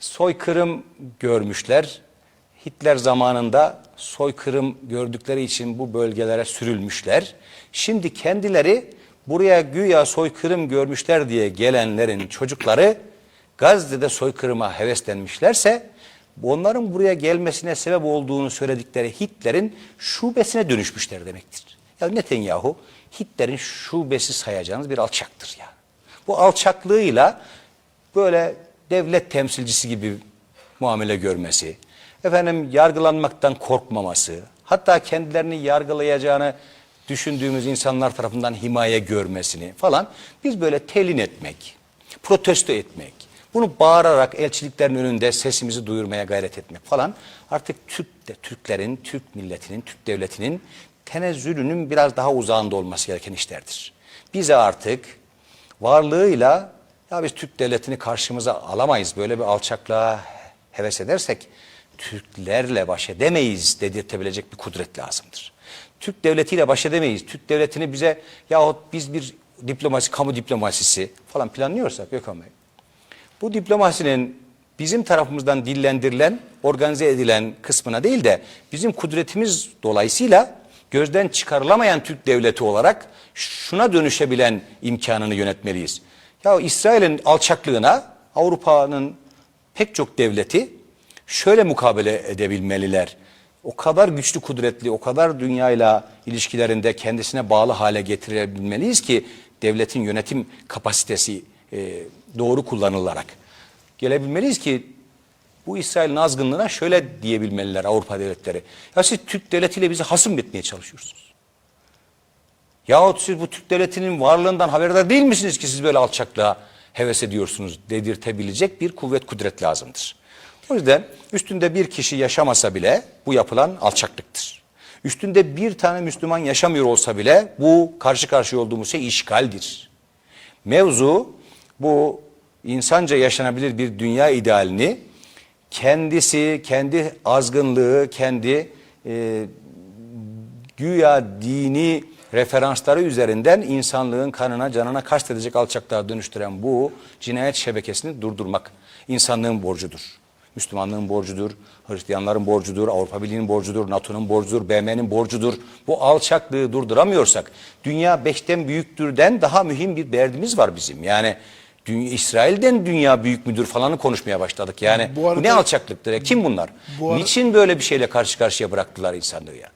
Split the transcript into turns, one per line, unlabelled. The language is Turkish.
soykırım görmüşler. Hitler zamanında soykırım gördükleri için bu bölgelere sürülmüşler. Şimdi kendileri buraya güya soykırım görmüşler diye gelenlerin çocukları Gazze'de soykırıma heveslenmişlerse onların buraya gelmesine sebep olduğunu söyledikleri Hitler'in şubesine dönüşmüşler demektir. Ya Netanyahu Hitler'in şubesi sayacağınız bir alçaktır ya. Bu alçaklığıyla böyle devlet temsilcisi gibi muamele görmesi, efendim yargılanmaktan korkmaması, hatta kendilerini yargılayacağını düşündüğümüz insanlar tarafından himaye görmesini falan biz böyle telin etmek, protesto etmek, bunu bağırarak elçiliklerin önünde sesimizi duyurmaya gayret etmek falan artık Türk de, Türklerin, Türk milletinin, Türk devletinin tenezzülünün biraz daha uzağında olması gereken işlerdir. Bize artık varlığıyla ya biz Türk devletini karşımıza alamayız böyle bir alçaklığa heves edersek Türklerle baş edemeyiz dedirtebilecek bir kudret lazımdır. Türk devletiyle baş edemeyiz. Türk devletini bize yahut biz bir diplomasi, kamu diplomasisi falan planlıyorsak Gökhan Bey. Bu diplomasinin bizim tarafımızdan dillendirilen, organize edilen kısmına değil de bizim kudretimiz dolayısıyla gözden çıkarılamayan Türk devleti olarak şuna dönüşebilen imkanını yönetmeliyiz. Ya İsrail'in alçaklığına Avrupa'nın pek çok devleti şöyle mukabele edebilmeliler. O kadar güçlü kudretli, o kadar dünyayla ilişkilerinde kendisine bağlı hale getirebilmeliyiz ki devletin yönetim kapasitesi e, doğru kullanılarak gelebilmeliyiz ki bu İsrail'in azgınlığına şöyle diyebilmeliler Avrupa devletleri. Ya siz Türk devletiyle bizi hasım etmeye çalışıyorsunuz. Yahut siz bu Türk devletinin varlığından haberdar değil misiniz ki siz böyle alçaklığa heves ediyorsunuz dedirtebilecek bir kuvvet kudret lazımdır. O yüzden üstünde bir kişi yaşamasa bile bu yapılan alçaklıktır. Üstünde bir tane Müslüman yaşamıyor olsa bile bu karşı karşıya olduğumuz şey işgaldir. Mevzu bu insanca yaşanabilir bir dünya idealini kendisi, kendi azgınlığı, kendi e, güya dini referansları üzerinden insanlığın kanına, canına kastedecek alçaklığa dönüştüren bu cinayet şebekesini durdurmak insanlığın borcudur. Müslümanlığın borcudur, Hristiyanların borcudur, Avrupa Birliği'nin borcudur, NATO'nun borcudur, BM'nin borcudur. Bu alçaklığı durduramıyorsak dünya beşten büyüktürden daha mühim bir derdimiz var bizim. Yani dünya, İsrail'den dünya büyük müdür falanı konuşmaya başladık. Yani
Bu
bu,
arada-
ne alçaklıktır ya? Kim bunlar?
Bu
Niçin böyle bir şeyle karşı karşıya bıraktılar insanlığı ya?